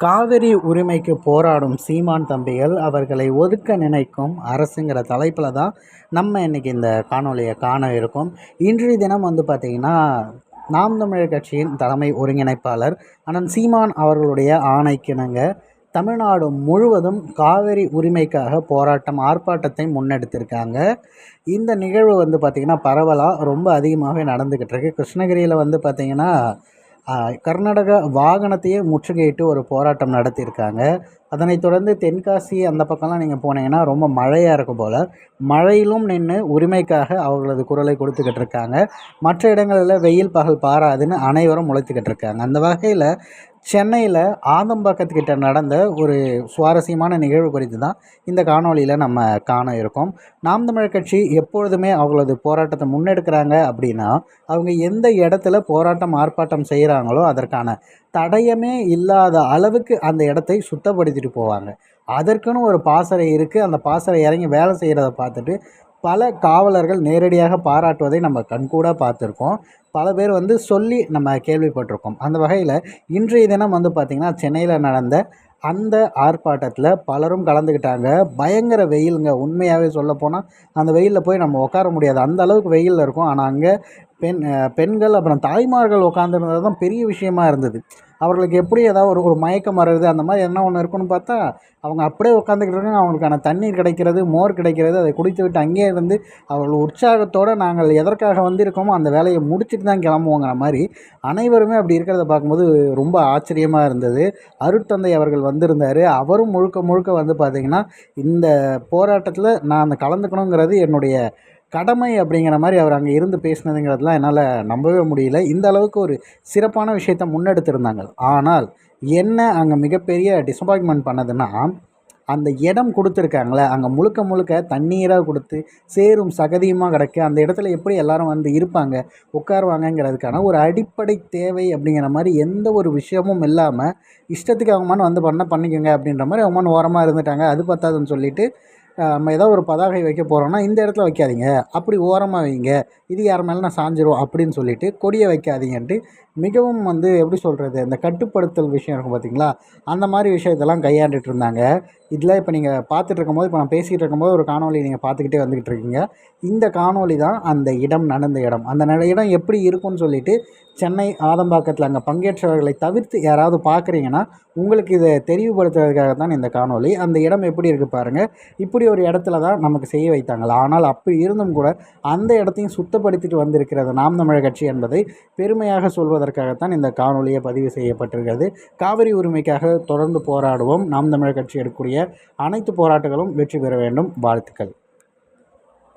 காவிரி உரிமைக்கு போராடும் சீமான் தம்பிகள் அவர்களை ஒதுக்க நினைக்கும் அரசுங்கிற தலைப்பில் தான் நம்ம இன்றைக்கி இந்த காணொலியை காண இருக்கோம். இன்றைய தினம் வந்து பார்த்திங்கன்னா நாம் தமிழர் கட்சியின் தலைமை ஒருங்கிணைப்பாளர் அண்ணன் சீமான் அவர்களுடைய ஆணைக்கிணங்க தமிழ்நாடு முழுவதும் காவிரி உரிமைக்காக போராட்டம் ஆர்ப்பாட்டத்தை முன்னெடுத்திருக்காங்க. இந்த நிகழ்வு வந்து பார்த்திங்கன்னா பரவலாக ரொம்ப அதிகமாகவே நடந்துக்கிட்டு இருக்கு. கிருஷ்ணகிரியில் வந்து பார்த்திங்கன்னா கர்நாடக வாகனத்தையே முற்றுகையிட்டு ஒரு போராட்டம் நடத்தியிருக்காங்க. அதனைத் தொடர்ந்து தென்காசி அந்த பக்கம்லாம் நீங்கள் போனீங்கன்னா ரொம்ப மழையாக இருக்கும் போல். மழையிலும் நின்று உரிமைக்காக அவர்களது குரலை கொடுத்துக்கிட்டு இருக்காங்க. மற்ற இடங்களில் வெயில் பகல் பாராதுன்னு அனைவரும் முளைத்துக்கிட்டு இருக்காங்க. அந்த வகையில் சென்னையில் ஆதம்பாக்கத்துக்கிட்ட நடந்த ஒரு சுவாரஸ்யமான நிகழ்வு குறித்து தான் இந்த காணொலியில் நம்ம காண இருக்கோம். நாம் தமிழர் கட்சி எப்பொழுதுமே அவங்களது போராட்டத்தை முன்னெடுக்கிறாங்க அப்படின்னா அவங்க எந்த இடத்துல போராட்டம் ஆர்ப்பாட்டம் செய்கிறாங்களோ அதற்கான தடயமே இல்லாத அளவுக்கு அந்த இடத்தை சுத்தப்படுத்திட்டு போவாங்க. அதற்குன்னு ஒரு பாசறை இருக்குது அந்த பாசறை இறங்கி வேலை செய்கிறத பார்த்துட்டு பல காவலர்கள் நேரடியாக பாராட்டுவதை நம்ம கண்கூடாக பார்த்துருக்கோம். பல பேர் வந்து சொல்லி நம்ம கேள்விப்பட்டிருக்கோம். அந்த வகையில் இன்றைய தினம் வந்து பார்த்திங்கன்னா சென்னையில் நடந்த அந்த ஆர்ப்பாட்டத்தில் பலரும் கலந்துக்கிட்டாங்க பயங்கர வெயிலுங்க. உண்மையாகவே சொல்லப்போனால் அந்த வெயிலில் போய் நம்ம உட்கார முடியாது. அந்த அளவுக்கு வெயிலில் இருக்கும். ஆனால் அங்கே பெண் பெண்கள் அப்புறம் தாய்மார்கள் உட்காந்துருந்தது தான் பெரிய விஷயமா இருந்தது. அவர்களுக்கு எப்படி ஏதாவது ஒரு ஒரு மயக்கம் வர்றது அந்த மாதிரி என்ன ஒன்று இருக்குன்னு பார்த்தா அவங்க அப்படியே உட்காந்துக்கிட்டு இருக்காங்க. அவங்களுக்கான தண்ணீர் கிடைக்கிறது மோர் கிடைக்கிறது அதை குடித்து விட்டு அங்கேயே இருந்து அவர்கள் உற்சாகத்தோடு நாங்கள் எதற்காக வந்திருக்கோமோ அந்த வேலையை முடிச்சுட்டு தான் கிளம்புவோங்கிற மாதிரி அனைவருமே அப்படி இருக்கிறத பார்க்கும்போது ரொம்ப ஆச்சரியமாக இருந்தது. அருட்தந்தை அவர்கள் வந்திருந்தார். அவரும் முழுக்க முழுக்க வந்து பார்த்திங்கன்னா இந்த போராட்டத்தில் நான் அந்த கலந்துக்கணுங்கிறது என்னுடைய கடமை அப்படிங்கிற மாதிரி அவர் அங்கே இருந்து பேசினதுங்கிறதுலாம் என்னால் நம்பவே முடியல. இந்த அளவுக்கு ஒரு சிறப்பான விஷயத்த முன்னெடுத்திருந்தாங்க. ஆனால் என்ன அங்கே மிகப்பெரிய டிசப்பாயின்மெண்ட் பண்ணதுன்னா அந்த இடம் கொடுத்துருக்காங்களே அங்கே முழுக்க முழுக்க தண்ணீராக கொடுத்து சேரும் சகதியுமாக கிடைக்க அந்த இடத்துல எப்படி எல்லாரும் வந்து இருப்பாங்க உட்காருவாங்கங்கிறதுக்கான ஒரு அடிப்படை தேவை அப்படிங்கிற மாதிரி எந்த ஒரு விஷயமும் இல்லாமல் இஷ்டத்துக்கு அவங்க வந்து பண்ண பண்ணிக்கோங்க அப்படின்ற மாதிரி அவங்க ஓரமாக இருந்துட்டாங்க. அது பத்தாதுன்னு சொல்லிவிட்டு நம்ம ஏதோ ஒரு பதாகை வைக்க போகிறோன்னா இந்த இடத்துல வைக்காதீங்க. அப்படி ஓரமாக வைங்க. இது யார் மேலே நான் சாஞ்சிரும் அப்படின்னு சொல்லிட்டு கொடியை வைக்காதீங்கன்ட்டு மிகவும் வந்து எப்படி சொல்கிறது இந்த கட்டுப்படுத்தல் விஷயம் இருக்கும் பார்த்தீங்களா அந்த மாதிரி விஷயத்தெல்லாம் கையாண்டுட்டு இருந்தாங்க. இதில் இப்போ நீங்கள் பார்த்துட்டு இருக்கும்போது இப்போ நான் பேசிகிட்டு இருக்கும்போது ஒரு காணொலி நீங்கள் பார்த்துக்கிட்டே வந்துக்கிட்டு இருக்கீங்க. இந்த காணொலி தான் அந்த இடம் நடந்த இடம். அந்த இடம் எப்படி இருக்கும்னு சொல்லிட்டு சென்னை ஆதம்பாக்கத்தில் அங்கே பங்கேற்றவர்களை தவிர்த்து யாராவது பார்க்குறீங்கன்னா உங்களுக்கு இதை தெரிவுபடுத்துறதுக்காக தான் இந்த காணொலி அந்த இடம் எப்படி இருக்குது பாருங்கள் இப்படி ஒரு இடத்துல தான் நமக்கு செய்ய வைத்தாங்களா? ஆனால் அப்படி இருந்தும் கூட அந்த இடத்தையும் சுத்தப்படுத்திட்டு வந்திருக்கிறது நாம் தமிழர் கட்சி என்பதை பெருமையாக சொல்வதற்கு சொல்வதற்காகத்தான் இந்த காணொலியை பதிவு செய்யப்பட்டிருக்கிறது. காவிரி உரிமைக்காக தொடர்ந்து போராடுவோம். நாம் தமிழர் கட்சி எடுக்கக்கூடிய அனைத்து போராட்டங்களும் வெற்றி பெற வேண்டும். வாழ்த்துக்கள்.